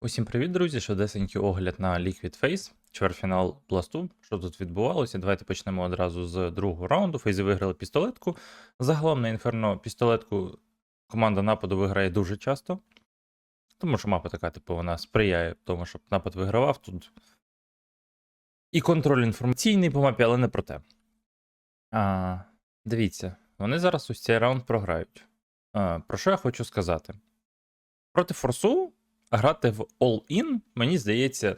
Усім привіт, друзі! Швидесенький огляд на Liquid Face, чвертьфінал пласту. Що тут відбувалося? Давайте почнемо одразу з другого раунду. Фейзи виграли пістолетку. Загалом на інферно пістолетку команда нападу виграє дуже часто. Тому що мапа така, типу, вона сприяє тому, щоб напад вигравав тут. І контроль інформаційний по мапі, але не про те. А, Дивіться, вони зараз ось цей раунд програють. А, Про що я хочу сказати? Проти форсу грати в all-in, мені здається,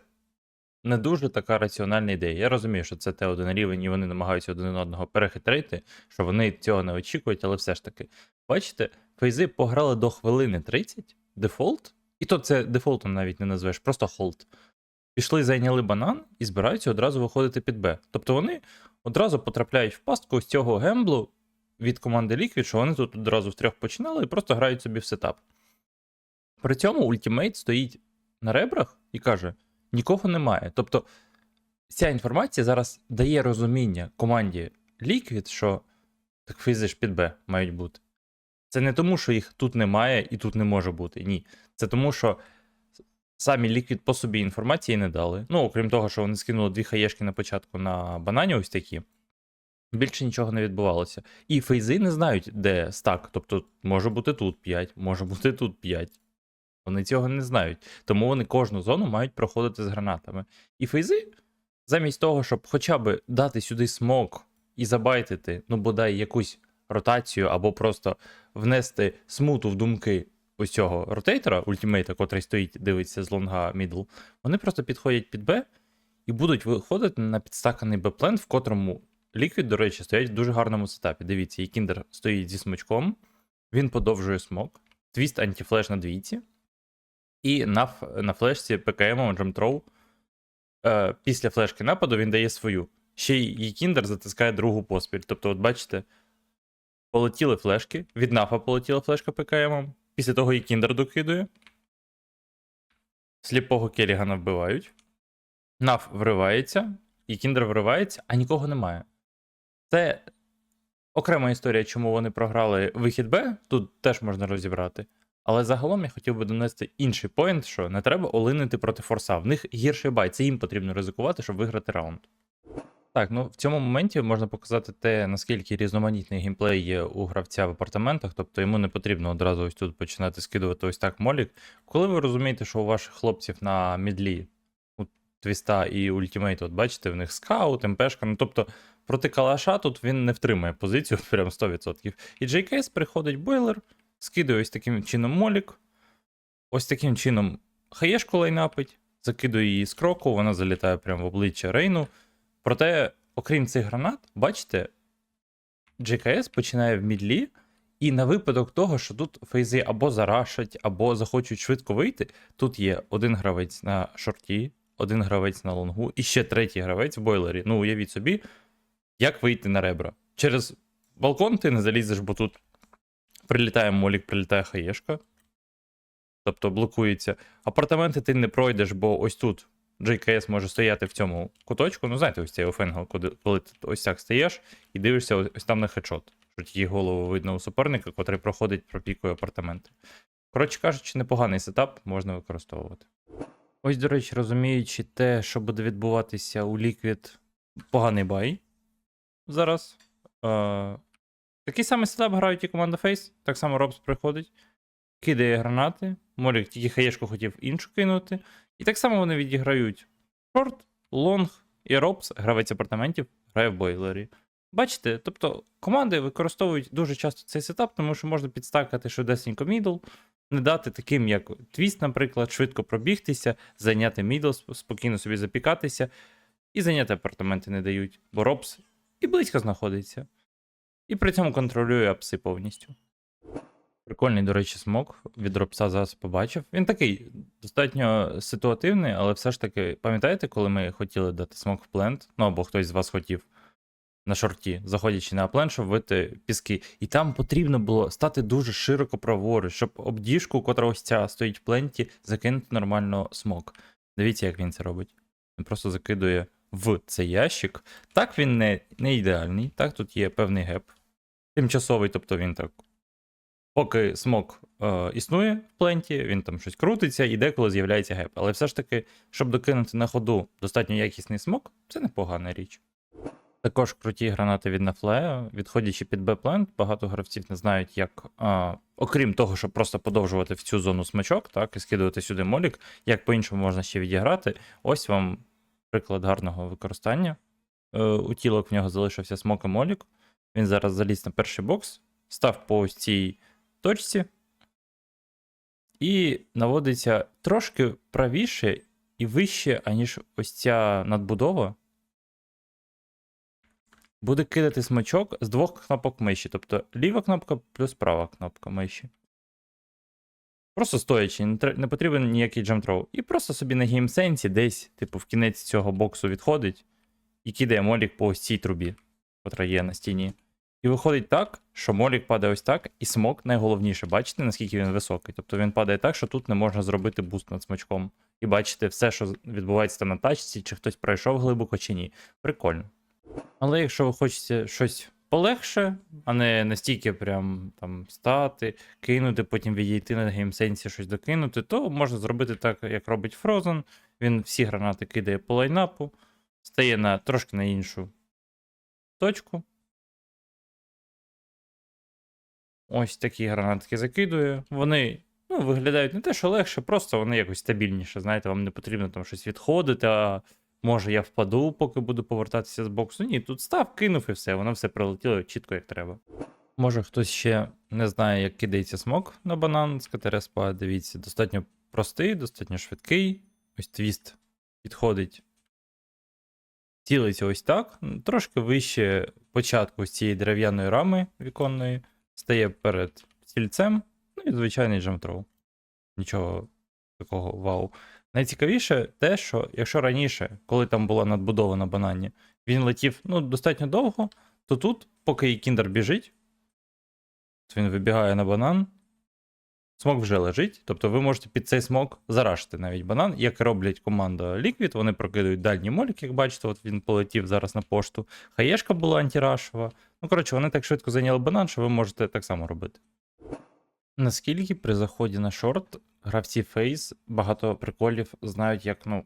не дуже така раціональна ідея. Я розумію, що це Т1 рівень, і вони намагаються один одного перехитрити, що вони цього не очікують, але все ж таки. Бачите, фейзи пограли до хвилини 30, дефолт, і то це дефолтом навіть не назвеш, просто холд. Пішли, зайняли банан і збираються одразу виходити під Б. Тобто вони одразу потрапляють в пастку з цього гемблу від команди Liquid, що вони тут одразу втрьох починали і просто грають собі в сетап. При цьому ультимейт стоїть на ребрах і каже: нікого немає. Тобто ця інформація зараз дає розуміння команді Liquid, що так фізи ж під Б мають бути. Це не тому, що їх тут немає і тут не може бути. Ні. Це тому, що самі Liquid по собі інформації не дали. Ну, окрім того, що вони скинули дві хаєшки на початку на банані, ось такі. Більше нічого не відбувалося. І фейзи не знають, де стак. Тобто, може бути тут 5, може бути тут 5. Вони цього не знають. Тому вони кожну зону мають проходити з гранатами. І фейзи, замість того, щоб хоча б дати сюди смок і забайтити, ну бодай якусь ротацію, або просто внести смуту в думки ось цього ротейтора, ультимейта, котрий стоїть, дивиться з лонга мідл, вони просто підходять під Б і будуть виходити на підстаканий Б-плен, в котрому Liquid, до речі, стоять в дуже гарному сетапі. Дивіться, Кіндер стоїть зі смачком, він подовжує смок, твіст антифлеш на двійці. І на, на флешці ПКМ Джамтроу е, після флешки нападу він дає свою. Ще й Якіндер затискає другу поспіль. Тобто, от бачите, полетіли флешки, від нафа полетіла флешка ПКМ, після того Якіндер докидує. Сліпого Келігана вбивають. Наф вривається, Якіндер вривається, а нікого немає. Це окрема історія, чому вони програли вихід Б, тут теж можна розібрати. Але загалом я хотів би донести інший поінт, що не треба олинити проти форса. В них гірший бай, це їм потрібно ризикувати, щоб виграти раунд. Так, ну в цьому моменті можна показати те, наскільки різноманітний геймплей є у гравця в апартаментах, тобто йому не потрібно одразу ось тут починати скидувати ось так молік. Коли ви розумієте, що у ваших хлопців на мідлі у твіста і ультимейт, от бачите, в них скаут, МПшка, ну тобто проти калаша тут він не втримає позицію прям 100%. І JKS приходить бойлер, скидує ось таким чином молік, ось таким чином хаєшку лайнапить, закидує її з кроку, вона залітає прямо в обличчя Рейну. Проте, окрім цих гранат, бачите, JKS починає в мідлі, і на випадок того, що тут фейзи або зарашать, або захочуть швидко вийти, тут є один гравець на шорті, один гравець на лонгу, і ще третій гравець в бойлері. Ну, уявіть собі, як вийти на ребра. Через балкон ти не залізеш, бо тут прилітає молік, прилітає хаєшка. Тобто блокується. Апартаменти ти не пройдеш, бо ось тут JKS може стояти в цьому куточку. Ну, знаєте, ось цей офенгл, коли, коли ти ось так стаєш і дивишся ось, ось там на хедшот. Що тільки голову видно у суперника, котрий проходить пропікує апартаменти. Коротше кажучи, непоганий сетап можна використовувати. Ось, до речі, розуміючи те, що буде відбуватися у Liquid, поганий бай зараз. Такий самий сетап грають і команда Face. Так само Робс приходить, кидає гранати. Морік тільки хаєшку хотів іншу кинути. І так само вони відіграють шорт, лонг і Робс, гравець апартаментів, грає в бойлері. Бачите, тобто команди використовують дуже часто цей сетап, тому що можна підстакати швидесенько мідл, не дати таким, як твіст, наприклад, швидко пробігтися, зайняти мідл, спокійно собі запікатися, і зайняти апартаменти не дають, бо Робс і близько знаходиться. І при цьому контролює апси повністю. Прикольний, до речі, смок від Робса зараз побачив. Він такий достатньо ситуативний, але все ж таки, пам'ятаєте, коли ми хотіли дати смок в плент? Ну або хтось з вас хотів на шорті, заходячи на плент, щоб вити піски. І там потрібно було стати дуже широко праворуч, щоб об діжку, котра ось ця стоїть в пленті, закинути нормально смок. Дивіться, як він це робить. Він просто закидує в цей ящик. Так він не, не ідеальний, так тут є певний геп. Тимчасовий, тобто він так Поки смок е, існує в пленті, він там щось крутиться, і деколи з'являється геп. Але все ж таки, щоб докинути на ходу достатньо якісний смок, це непогана річ. Також круті гранати від Нафлея. Відходячи під Б-плент, багато гравців не знають, як, а, окрім того, щоб просто подовжувати в цю зону смачок, так, і скидувати сюди молік, як по-іншому можна ще відіграти. Ось вам приклад гарного використання. Е, у тілок в нього залишився смок і молік. Він зараз заліз на перший бокс, став по ось цій точці і наводиться трошки правіше і вище, аніж ось ця надбудова. Буде кидати смачок з двох кнопок миші. Тобто ліва кнопка плюс права кнопка миші. Просто стоячи, не, потрібен ніякий джамтроу. І просто собі на геймсенсі десь, типу, в кінець цього боксу відходить і кидає молік по ось цій трубі, котра є на стіні. І виходить так, що молік падає ось так, і смок найголовніше. Бачите, наскільки він високий. Тобто він падає так, що тут не можна зробити буст над смачком. І бачите все, що відбувається там на тачці, чи хтось пройшов глибоко, чи ні. Прикольно. Але якщо ви хочете щось полегше, а не настільки прям там стати, кинути, потім відійти на геймсенсі щось докинути, то можна зробити так, як робить Frozen. Він всі гранати кидає по лайнапу, стає на трошки на іншу точку. Ось такі гранатки закидує. Вони ну, виглядають не те, що легше, просто вони якось стабільніше. Знаєте, вам не потрібно там щось відходити, а може я впаду, поки буду повертатися з боксу. Ні, тут став, кинув і все, воно все прилетіло чітко як треба. Може хтось ще не знає, як кидається смок на банан з КТРСПА. Дивіться, достатньо простий, достатньо швидкий. Ось твіст підходить. Цілиться ось так. Трошки вище початку ось цієї дерев'яної рами віконної. Стає перед стільцем. Ну і звичайний джамтроу. Нічого такого вау. Найцікавіше те, що якщо раніше, коли там була надбудова на банані, він летів ну, достатньо довго, то тут, поки і кіндер біжить, він вибігає на банан, смок вже лежить. Тобто ви можете під цей смок зарашити навіть банан, як роблять команда Liquid, вони прокидують дальній молік, як бачите, от він полетів зараз на пошту. Хаєшка була антирашова. Ну, коротше, вони так швидко зайняли банан, що ви можете так само робити. Наскільки при заході на шорт гравці фейс багато приколів знають, як ну,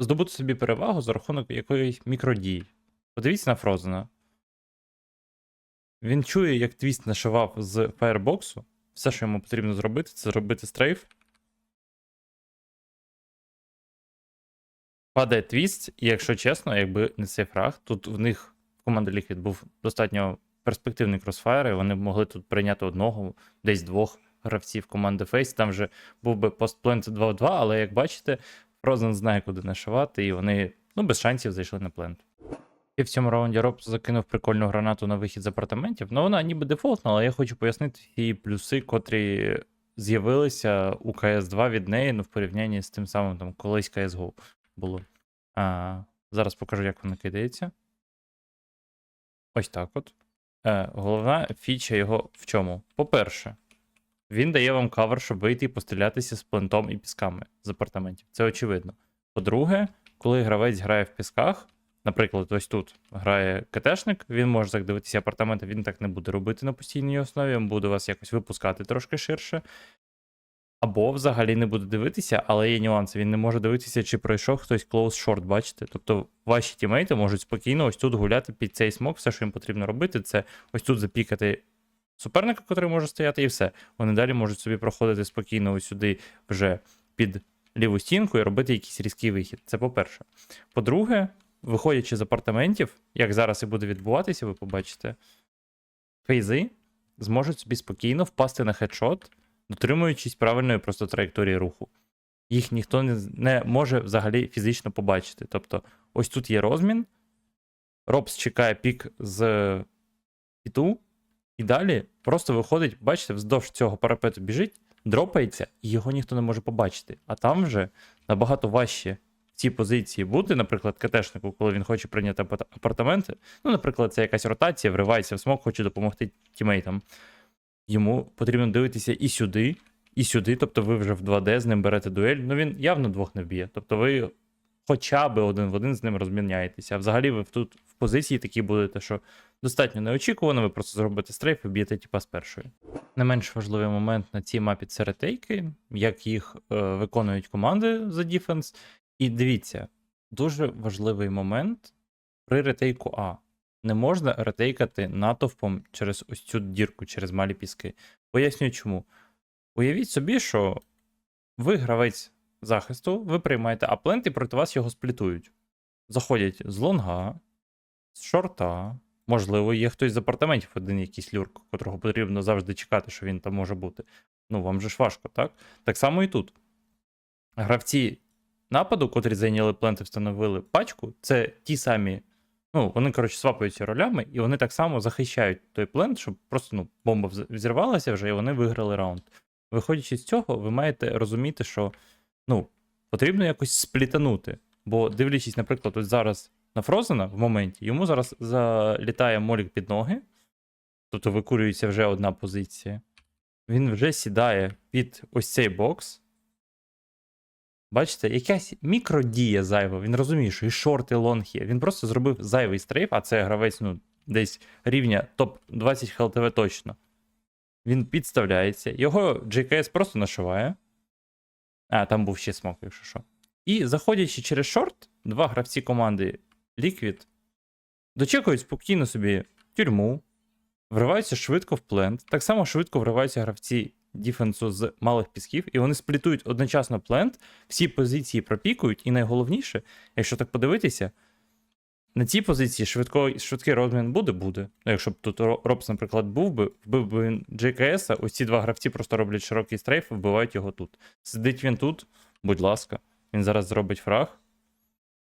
здобути собі перевагу за рахунок якоїсь мікродії. Подивіться на Фрозена. Він чує, як твіст нашивав з фаєрбоксу. Все, що йому потрібно зробити, це зробити стрейф. Падає твіст, і якщо чесно, якби не цей фраг, тут в них в команди Liquid був достатньо перспективний кросфайр, і вони могли тут прийняти одного, десь двох гравців команди Face. Там вже був би постплент 2 в 2, але як бачите, Frozen знає, куди нашивати, і вони ну, без шансів зайшли на плент. І в цьому раунді Робс закинув прикольну гранату на вихід з апартаментів. Ну, вона ніби дефолтна, але я хочу пояснити її плюси, котрі з'явилися у CS2 від неї, ну, в порівнянні з тим самим там колись CSGO було. А, зараз покажу, як вона кидається. Ось так от. Е, головна фіча його в чому? По-перше, він дає вам кавер, щоб вийти і пострілятися з плентом і пісками з апартаментів. Це очевидно. По-друге, коли гравець грає в пісках, наприклад, ось тут грає КТшник, він може так дивитися апартаменти, він так не буде робити на постійній основі, він буде вас якось випускати трошки ширше. Або взагалі не буде дивитися, але є нюанси. Він не може дивитися, чи пройшов хтось close short, бачите? Тобто ваші тімейти можуть спокійно ось тут гуляти під цей смок. Все, що їм потрібно робити, це ось тут запікати суперника, який може стояти, і все. Вони далі можуть собі проходити спокійно ось сюди вже під ліву стінку і робити якийсь різкий вихід. Це по-перше. По-друге, виходячи з апартаментів, як зараз і буде відбуватися, ви побачите, фейзи зможуть собі спокійно впасти на хедшот, дотримуючись правильної просто траєкторії руху. Їх ніхто не, може взагалі фізично побачити. Тобто, ось тут є розмін, Робс чекає пік з піту, і далі просто виходить, бачите, вздовж цього парапету біжить, дропається, і його ніхто не може побачити. А там вже набагато важче цій позиції бути, наприклад, КТшнику, коли він хоче прийняти апартаменти. Ну, наприклад, це якась ротація, вривається в смок, хоче допомогти тімейтам. Йому потрібно дивитися і сюди, і сюди. Тобто ви вже в 2D з ним берете дуель. Ну він явно двох не вб'є. Тобто ви хоча б один в один з ним розміняєтеся. А взагалі ви тут, в позиції такі будете, що достатньо неочікувано, ви просто зробите стрейф і б'єте типа з першої. Не менш важливий момент на цій мапі це ретейки, як їх е, виконують команди за дефенс. І дивіться, дуже важливий момент при ретейку А. Не можна ретейкати натовпом через ось цю дірку, через малі піски. Пояснюю чому. Уявіть собі, що ви гравець захисту, ви приймаєте аплент і проти вас його сплітують. Заходять з лонга, з шорта. Можливо, є хтось з апартаментів один якийсь люрк, котрого потрібно завжди чекати, що він там може бути. Ну, вам же ж важко, так? Так само і тут. Гравці нападу, котрі зайняли плент і встановили пачку, це ті самі. Ну, вони, коротше, свапаються ролями, і вони так само захищають той плент, щоб просто ну, бомба вз- взірвалася вже, і вони виграли раунд. Виходячи з цього, ви маєте розуміти, що ну, потрібно якось сплітанути. Бо дивлячись, наприклад, ось зараз на Фрозена в моменті, йому зараз залітає молік під ноги, тобто викурюється вже одна позиція. Він вже сідає під ось цей бокс. Бачите, якась мікродія зайва. Він розуміє, що і шорт, і лонг є. Він просто зробив зайвий стрейф, а це гравець, ну, десь рівня топ-20 ХЛТВ точно. Він підставляється, його JKS просто нашиває. А, там був ще смок, якщо що. І заходячи через шорт, два гравці команди Liquid дочекують спокійно собі тюрму, вриваються швидко в плент. Так само швидко вриваються гравці діфенсу з малих пісків, і вони сплітують одночасно плент, всі позиції пропікують, і найголовніше, якщо так подивитися, на цій позиції швидко, швидкий розмін буде, буде. Ну, якщо б тут Робс, наприклад, був би, вбив би він JKS, ось ці два гравці просто роблять широкий стрейф і вбивають його тут. Сидить він тут, будь ласка, він зараз зробить фраг.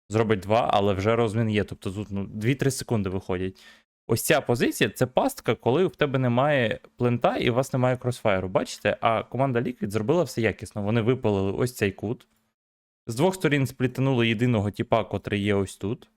Зробить два, але вже розмін є. Тобто тут ну, 2-3 секунди виходять. Ось ця позиція це пастка, коли в тебе немає плента і у вас немає кросфайру. Бачите? А команда Liquid зробила все якісно. Вони випалили ось цей кут. З двох сторін сплітанули єдиного тіпа, котрий є ось тут.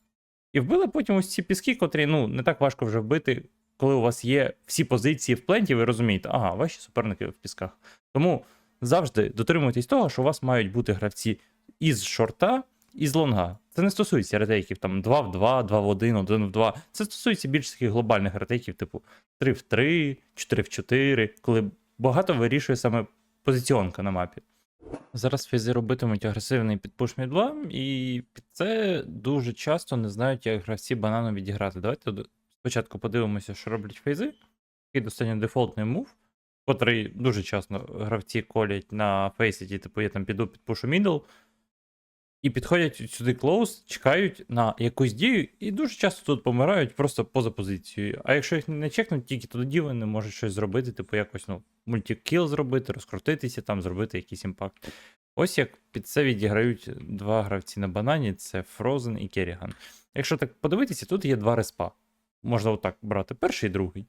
І вбили потім ось ці піски, котрі ну, не так важко вже вбити, коли у вас є всі позиції в пленті, ви розумієте, ага, ваші суперники в пісках. Тому завжди дотримуйтесь того, що у вас мають бути гравці із шорта, і з лонга. Це не стосується ретейків там 2 в 2, 2 в 1, 1 в 2. Це стосується більш таких глобальних ретейків, типу 3 в 3, 4 в 4, коли багато вирішує саме позиціонка на мапі. Зараз фізи робитимуть агресивний підпуш мід 2, і під це дуже часто не знають, як гравці банану відіграти. Давайте спочатку подивимося, що роблять фейзи. Такий достатньо дефолтний мув, котрий дуже часто гравці колять на фейсіті, типу я там піду підпушу мідл, і підходять сюди клоус, чекають на якусь дію, і дуже часто тут помирають просто поза позицією. А якщо їх не чекнуть, тільки тоді вони можуть щось зробити, типу якось ну, мультикіл зробити, розкрутитися, там зробити якийсь імпакт. Ось як під це відіграють два гравці на банані: це Frozen і Керріган. Якщо так подивитися, тут є два респа. Можна отак брати: перший і другий.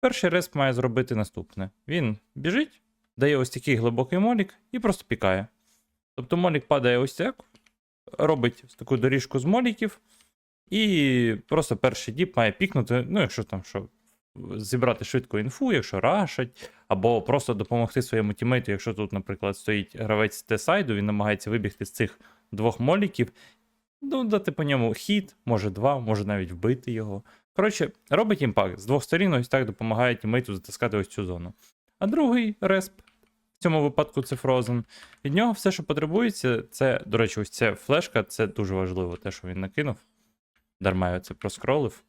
Перший респ має зробити наступне: він біжить, дає ось такий глибокий молік і просто пікає. Тобто молік падає ось так, робить таку доріжку з моліків, і просто перший діп має пікнути, ну, якщо там що, зібрати швидко інфу, якщо рашать, або просто допомогти своєму тімейту, якщо тут, наприклад, стоїть гравець Т-сайду, він намагається вибігти з цих двох моліків, ну, дати по ньому хід, може два, може навіть вбити його. Коротше, робить імпакт. З двох сторін ось так допомагає тімейту затискати ось цю зону. А другий респ, в цьому випадку це Frozen, від нього все, що потребується, це, до речі, ось ця флешка, це дуже важливо, те, що він накинув. Дарма я це проскролив.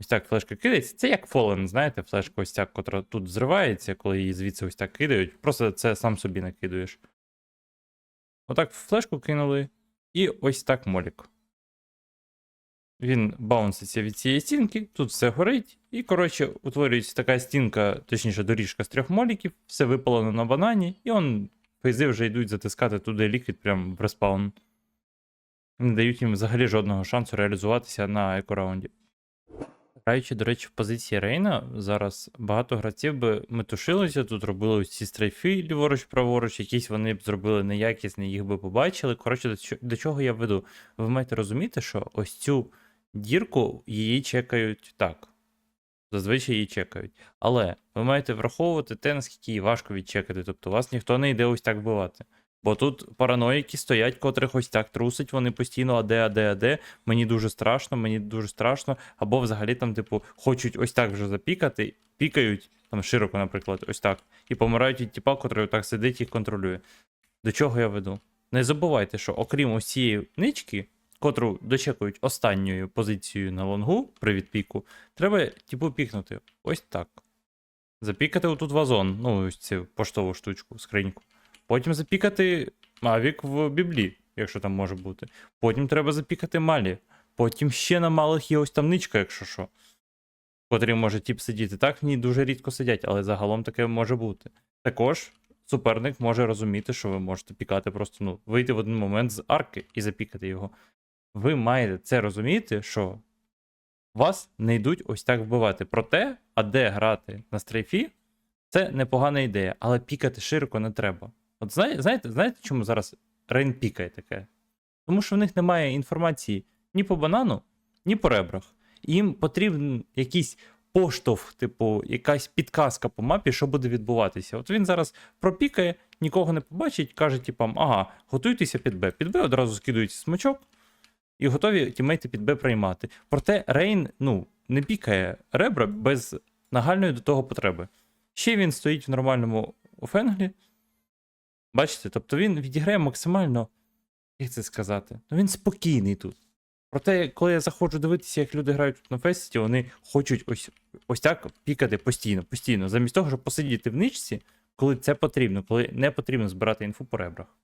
Ось так флешка кидається. Це як Fallen, знаєте, флешка ось ця, котра тут зривається, коли її звідси ось так кидають. Просто це сам собі накидуєш. Отак флешку кинули, і ось так молік. Він баунситься від цієї стінки, тут все горить, і, коротше, утворюється така стінка, точніше, доріжка з трьох моліків, все випалено на банані, і он фейзи вже йдуть затискати туди ліквід прямо в респаун. Не дають їм взагалі жодного шансу реалізуватися на екораунді. Граючи, до речі, в позиції Рейна, зараз багато гравців би метушилися, тут робили ось ці стрейфи ліворуч-праворуч, якісь вони б зробили неякісні, їх би побачили. Коротше, до, чого я веду? Ви маєте розуміти, що ось цю дірку її чекають так. Зазвичай її чекають. Але ви маєте враховувати те, наскільки її важко відчекати. Тобто вас ніхто не йде ось так вбивати. Бо тут параноїки стоять, котрих ось так трусить, вони постійно аде, аде, аде. Мені дуже страшно, мені дуже страшно. Або взагалі там, типу, хочуть ось так вже запікати, пікають, там широко, наприклад, ось так, і помирають від тіпа, котрий так сидить і контролює. До чого я веду? Не забувайте, що окрім ось цієї нички, котру дочекують останньою позицією на лонгу при відпіку, треба, типу, пікнути. Ось так. Запікати отут вазон, ну, ось цю поштову штучку, скриньку. Потім запікати Мавік в біблі, якщо там може бути. Потім треба запікати Малі. Потім ще на малих є ось там ничка, якщо що. В котрій може тіп сидіти. Так, в ній дуже рідко сидять, але загалом таке може бути. Також суперник може розуміти, що ви можете пікати просто, ну, вийти в один момент з арки і запікати його. Ви маєте це розуміти, що вас не йдуть ось так вбивати. Проте, де грати на стрейфі, це непогана ідея, але пікати широко не треба. От знає- знаєте, знаєте, чому зараз Рейн пікає таке? Тому що в них немає інформації ні по банану, ні по ребрах. Їм потрібен якийсь поштовх, типу, якась підказка по мапі, що буде відбуватися. От він зараз пропікає, нікого не побачить, каже, типам, ага, готуйтеся під Б. Під Б одразу скидують смачок і готові тімейти під Б приймати. Проте Рейн ну, не пікає ребра без нагальної до того потреби. Ще він стоїть в нормальному фенглі. Бачите, тобто він відіграє максимально, як це сказати? Ну він спокійний тут. Проте, коли я заходжу дивитися, як люди грають тут на фесті, вони хочуть ось, ось так пікати постійно, постійно, замість того, щоб посидіти в ничці, коли це потрібно, коли не потрібно збирати інфу по ребрах.